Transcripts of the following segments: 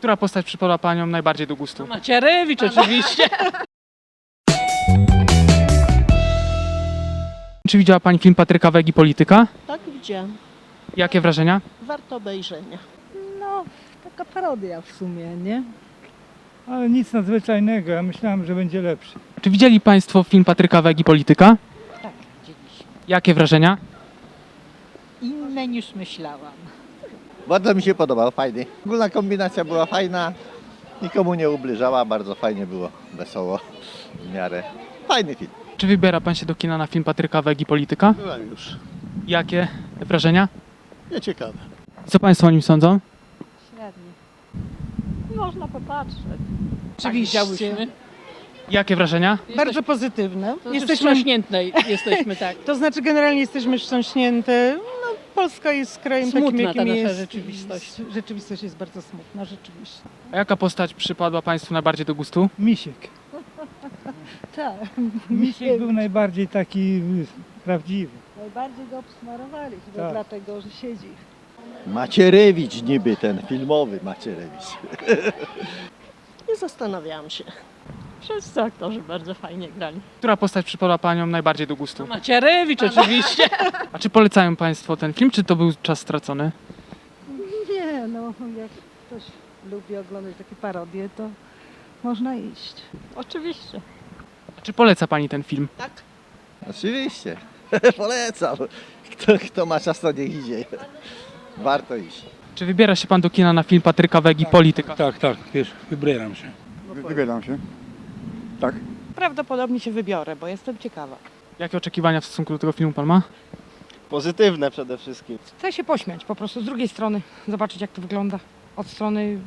Która postać przypadła Panią najbardziej do gustu? Macierewicz oczywiście. Czy widziała Pani film Patryka Wegi Polityka? Tak widziałam. Jakie wrażenia? Warto obejrzenia. No, taka parodia w sumie, nie? Ale nic nadzwyczajnego, ja myślałem, że będzie lepszy. Czy widzieli Państwo film Patryka Wegi Polityka? Tak, widzieliśmy. Jakie wrażenia? Inne niż myślałam. Bardzo mi się podobał, fajny. Ogólna kombinacja była fajna, nikomu nie ubliżała, bardzo fajnie było, wesoło w miarę. Fajny film. Czy wybiera Pan się do kina na film Patryka Wegi Polityka? Byłem już. Jakie wrażenia? Nieciekawe. Co Państwo o nim sądzą? Średnie. Można popatrzeć. Oczywiście. Widziałyśmy. Jakie wrażenia? Bardzo pozytywne. To Jesteśmy, wstrząśnięte jesteśmy, tak. to znaczy generalnie jesteśmy wstrząśnięte. Polska jest krajem Smutna takim, ta jakim nasza jest. rzeczywistość. Rzeczywistość jest bardzo smutna, rzeczywiście. A jaka postać przypadła Państwu najbardziej do gustu? Misiek. Tak. Misiek był najbardziej taki y, prawdziwy. Najbardziej go obsmarowali, chyba Tak. dlatego, że siedzi. Macierewicz niby ten, filmowy Macierewicz. Nie zastanawiałam się. Wszyscy aktorzy bardzo fajnie grali. Która postać przypadła Panią najbardziej do gustu? Macierewicz oczywiście. A czy polecają Państwo ten film, czy to był czas stracony? Nie, no jak ktoś lubi oglądać takie parodie, to można iść. Oczywiście. A czy poleca Pani ten film? Tak? Oczywiście, polecam. Kto, kto ma czas, to niech idzie. Warto iść. Czy wybiera się Pan do kina na film Patryka Wegi Polityka? Tak, tak, wiesz, wybieram się. Wybieram się. Tak. Prawdopodobnie się wybiorę, bo jestem ciekawa. Jakie oczekiwania w stosunku do tego filmu Pan ma? Pozytywne przede wszystkim. Chcę się pośmiać po prostu z drugiej strony, zobaczyć jak to wygląda. Od strony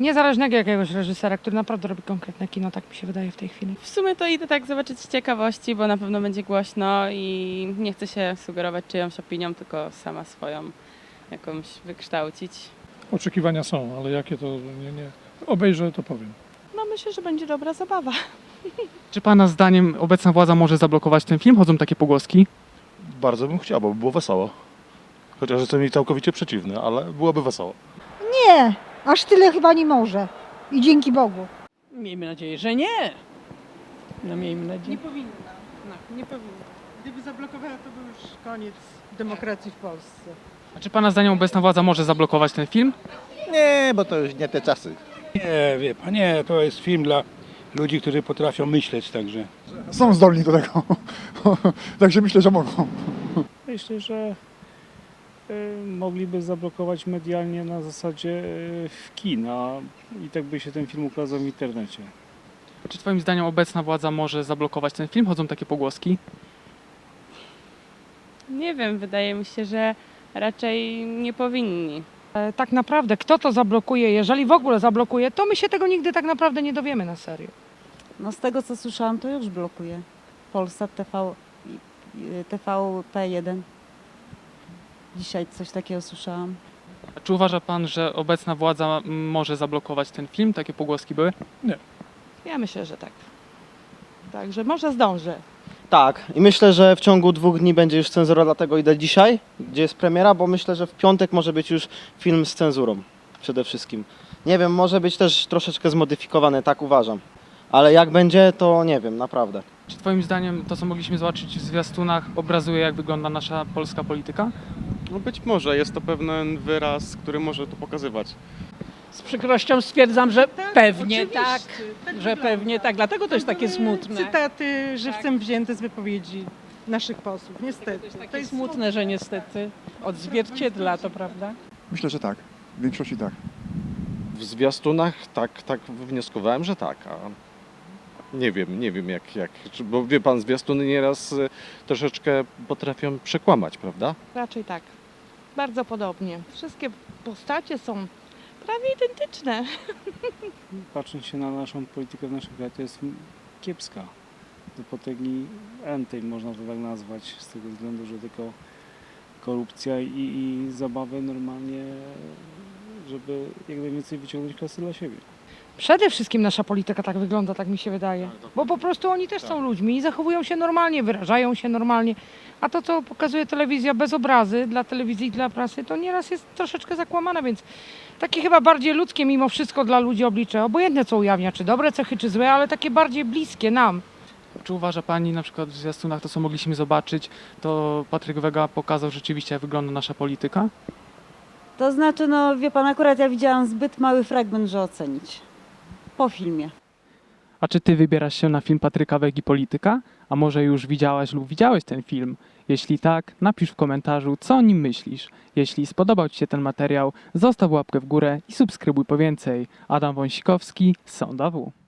niezależnego jakiegoś reżysera, który naprawdę robi konkretne kino, tak mi się wydaje w tej chwili. W sumie to idę tak zobaczyć z ciekawości, bo na pewno będzie głośno i nie chcę się sugerować czyjąś opinią, tylko sama swoją jakąś wykształcić. Oczekiwania są, ale jakie to nie, nie. Obejrzę, to powiem. Myślę, że będzie dobra zabawa. Czy Pana zdaniem obecna władza może zablokować ten film? Chodzą takie pogłoski. Bardzo bym chciał, bo by było wesoło. Chociaż jestem jej całkowicie przeciwny, ale byłoby wesoło. Nie, aż tyle chyba nie może. I dzięki Bogu. Miejmy nadzieję, że nie. No miejmy nadzieję. Nie powinna. No, nie powinna. Gdyby zablokowała, to był już koniec demokracji w Polsce. A czy Pana zdaniem obecna władza może zablokować ten film? Nie, bo to już nie te czasy. Nie, wie pan, nie, to jest film dla ludzi, którzy potrafią myśleć, także. Są zdolni do tego. Także myślę, że mogą. Myślę, że y, mogliby zablokować medialnie na zasadzie y, w kina i tak by się ten film ukazał w internecie. Czy Twoim zdaniem obecna władza może zablokować ten film? Chodzą takie pogłoski. Nie wiem, wydaje mi się, że raczej nie powinni. E, Tak naprawdę, kto to zablokuje, jeżeli w ogóle zablokuje, to my się tego nigdy tak naprawdę nie dowiemy na serio. No z tego co słyszałam, to już blokuje. Polsat TV, i- i- TVP1. Dzisiaj coś takiego słyszałam. A czy uważa Pan, że obecna władza może zablokować ten film? Takie pogłoski były? Ja myślę, że tak. Także może zdążę. Tak, i myślę, że w ciągu dwóch dni będzie już cenzura, dlatego idę dzisiaj, gdzie jest premiera, bo myślę, że w piątek może być już film z cenzurą przede wszystkim. Nie wiem, może być też troszeczkę zmodyfikowany, tak uważam. Ale jak będzie, to nie wiem, naprawdę. Czy Twoim zdaniem to, co mogliśmy zobaczyć w zwiastunach, obrazuje, jak wygląda nasza polska polityka? No być może, jest to pewien wyraz, który może to pokazywać. Z przykrością stwierdzam, że pewnie oczywiście, tak, tak że wygląda. pewnie tak, dlatego to jest takie były smutne. Cytaty żywcem wzięte z wypowiedzi naszych posłów, niestety. To jest takie smutne, że niestety odzwierciedla to, prawda? Myślę, że tak. W większości tak. W zwiastunach tak, tak wywnioskowałem, że tak, a nie wiem, nie wiem jak, jak czy- bo wie pan, zwiastuny nieraz y, troszeczkę potrafią przekłamać, prawda? Raczej tak. Bardzo podobnie. Wszystkie postacie są prawie identyczne. Patrząc się na naszą politykę w naszym kraju, to jest kiepska. Do potęgi entej można to tak nazwać, z tego względu, że tylko korupcja i, i zabawy normalnie, żeby jak najwięcej wyciągnąć kasy dla siebie. Przede wszystkim nasza polityka tak wygląda, tak mi się wydaje. Bo po prostu oni też są ludźmi i zachowują się normalnie, wyrażają się normalnie. A to, co pokazuje telewizja bez obrazy dla telewizji i dla prasy, to nieraz jest troszeczkę zakłamane, więc takie chyba bardziej ludzkie mimo wszystko dla ludzi oblicze. Obojętne co ujawnia, czy dobre cechy, czy złe, ale takie bardziej bliskie nam. Czy uważa Pani na przykład w zwiastunach to, co mogliśmy zobaczyć, to Patryk Wega pokazał rzeczywiście, jak wygląda nasza polityka? To znaczy, no wie pan, akurat ja widziałam zbyt mały fragment, że ocenić. Po filmie. A czy Ty wybierasz się na film Patryka Wegi Polityka? A może już widziałaś lub widziałeś ten film? Jeśli tak, napisz w komentarzu, co o nim myślisz. Jeśli spodobał Ci się ten materiał, zostaw łapkę w górę i subskrybuj po więcej. Adam Wąsikowski, Sonda W.